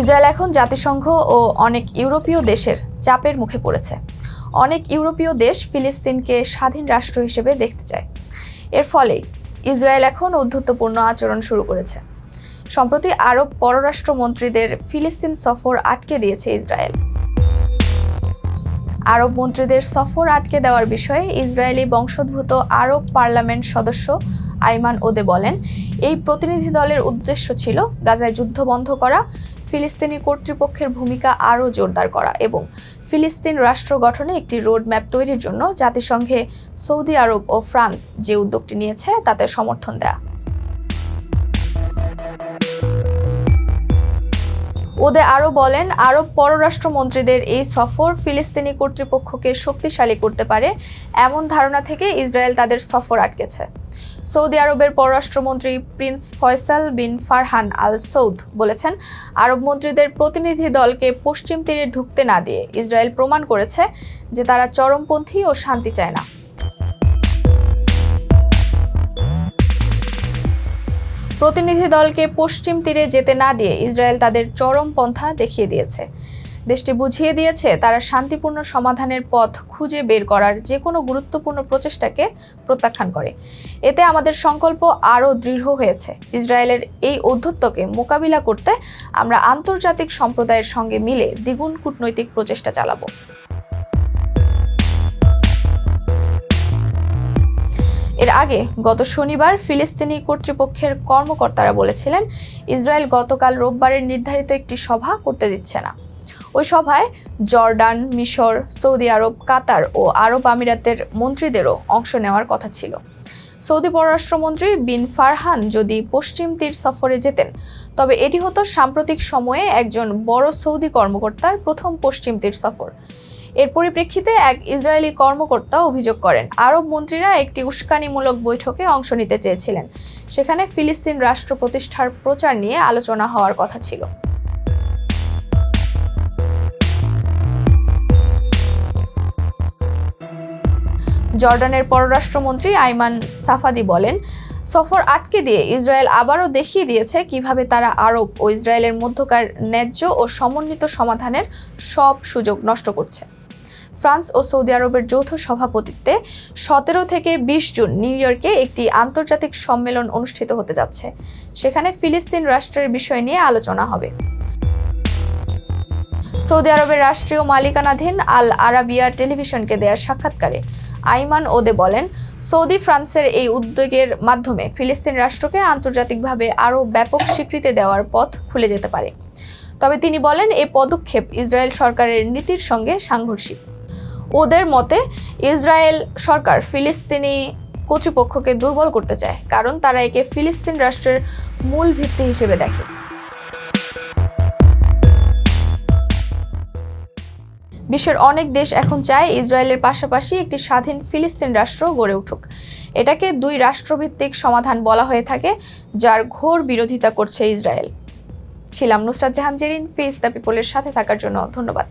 Israel এখন জাতিসংঘ ও অনেক ইউরোপীয় দেশের চাপের মুখে পড়েছে। অনেক ইউরোপীয় দেশ ফিলিস্তিনকে স্বাধীন রাষ্ট্র হিসেবে দেখতে চায়। এর ফলে ইসরায়েল এখন ঔদ্ধত্যপূর্ণ আচরণ শুরু করেছে। সম্প্রতি আরব পররাষ্ট্রমন্ত্রীদের ফিলিস্তিন সফর আটকে দিয়েছে ইসরায়েল। আরব মন্ত্রীদের সফর আটকে দেওয়ার বিষয়ে ইসরায়েলি বংশোদ্ভূত আরব পার্লামেন্ট সদস্য আইমান ওদে বলেন, এই প্রতিনিধি দলের উদ্দেশ্য ছিল গাজায় যুদ্ধ বন্ধ করা, ফিলিস্তিনি কর্তৃপক্ষের ভূমিকা আরও জোরদার করা এবং ফিলিস্তিন রাষ্ট্র গঠনে একটি রোডম্যাপ তৈরির জন্য জাতিসংঘে সৌদি আরব ও ফ্রান্স যে উদ্যোগটি নিয়েছে তাতে সমর্থন দেয়া। ওদে আরও বলেন, আরব পররাষ্ট্রমন্ত্রীদের এই সফর ফিলিস্তিনি কর্তৃপক্ষকে শক্তিশালী করতে পারে এমন ধারণা থেকে ইসরায়েল তাদের সফর আটকেছে। সৌদি আরবের পররাষ্ট্রমন্ত্রী prince Faisal bin Farhan Al Saud বলেছেন, আরব মন্ত্রীদের প্রতিনিধি দলকে পশ্চিম তীরে ঢুকতে না দিয়ে ইসরায়েল প্রমাণ করেছে যে তারা চরমপন্থী ও শান্তি চায় না। প্রতিনিধি দলকে পশ্চিম তীরে যেতে না দিয়ে ইসরায়েল তাদের চরম পন্থা দেখিয়ে দিয়েছে। দেশটি বুঝিয়ে দিয়েছে, তারা শান্তিপূর্ণ সমাধানের পথ খুঁজে বের করার যে কোনো গুরুত্বপূর্ণ প্রচেষ্টাকে প্রত্যাখ্যান করে। এতে আমাদের সংকল্প আরও দৃঢ় হয়েছে। ইসরায়েলের এই অধ্যত্বকে মোকাবিলা করতে আমরা আন্তর্জাতিক সম্প্রদায়ের সঙ্গে মিলে দ্বিগুণ কূটনৈতিক প্রচেষ্টা চালাবো। এর আগে গত শনিবার ফিলিস্তিনি কর্তৃপক্ষের কর্মকর্তারা বলেছিলেন, ইসরায়েল গতকাল রোববারের নির্ধারিত একটি সভা করতে দিচ্ছে না। ওই সভায় জর্ডান, মিশর, সৌদি আরব, কাতার ও আরব আমিরাতের মন্ত্রীদেরও অংশ নেওয়ার কথা ছিল। সৌদি পররাষ্ট্রমন্ত্রী বিন ফারহান যদি পশ্চিম তীর সফরে যেতেন, তবে এটি হতো সাম্প্রতিক সময়ে একজন বড় সৌদি কর্মকর্তার প্রথম পশ্চিম তীর সফর। এর পরিপ্রেক্ষিতে এক ইসরায়েলি কর্মকর্তা অভিযোগ করেন। আরব মন্ত্রীরা একটি উস্কানিমূলক বৈঠকে অংশ নিতে চেয়েছিলেন। সেখানে ফিলিস্তিন রাষ্ট্র প্রতিষ্ঠার প্রচার নিয়ে আলোচনা হওয়ার কথা ছিল। জর্ডানের পররাষ্ট্রমন্ত্রী আইমান সাফাদি বলেন, সফর আটকে দিয়ে ইসরায়েল আবারও দেখিয়ে দিয়েছে কীভাবে তারা আরব ও ইসরায়েলের মধ্যকার ন্যায্য ও সমন্বিত সমাধানের সব সুযোগ নষ্ট করছে। ফ্রান্স ও সৌদি আরবের যৌথ সভাপতিত্বে সতেরো থেকে বিশ জুন নিউ ইয়র্কে একটি আন্তর্জাতিক সম্মেলন অনুষ্ঠিত হতে যাচ্ছে। সেখানে ফিলিস্তিন রাষ্ট্রের বিষয় নিয়ে আলোচনা হবে। সৌদি আরবের রাষ্ট্রীয় মালিকানাধীন আল আরাবিয়া টেলিভিশনকে দেয়া সাক্ষাৎকারে আইমান ওদে বলেন, সৌদি ফ্রান্সের এই উদ্যোগের মাধ্যমে ফিলিস্তিন রাষ্ট্রকে আন্তর্জাতিকভাবে আরও ব্যাপক স্বীকৃতি দেওয়ার পথ খুলে যেতে পারে। তবে তিনি বলেন, এ পদক্ষেপ ইসরায়েল সরকারের নীতির সঙ্গে সাংঘর্ষিক। ওদের মতে ইসরায়েল সরকার ফিলিস্তিনি কর্তৃপক্ষকে দুর্বল করতে চায়, কারণ তারা একে ফিলিস্তিন রাষ্ট্রের মূল ভিত্তি হিসেবে দেখে। বিশ্বের অনেক দেশ এখন চায় ইসরায়েলের পাশাপাশি একটি স্বাধীন ফিলিস্তিন রাষ্ট্র গড়ে উঠুক। এটাকে দুই রাষ্ট্রভিত্তিক সমাধান বলা হয়ে থাকে, যার ঘোর বিরোধিতা করছে ইসরায়েল। ছিলাম নুসরাত জাহান জেরিন ফেস দ্য পিপলের সাথে থাকার জন্য ধন্যবাদ।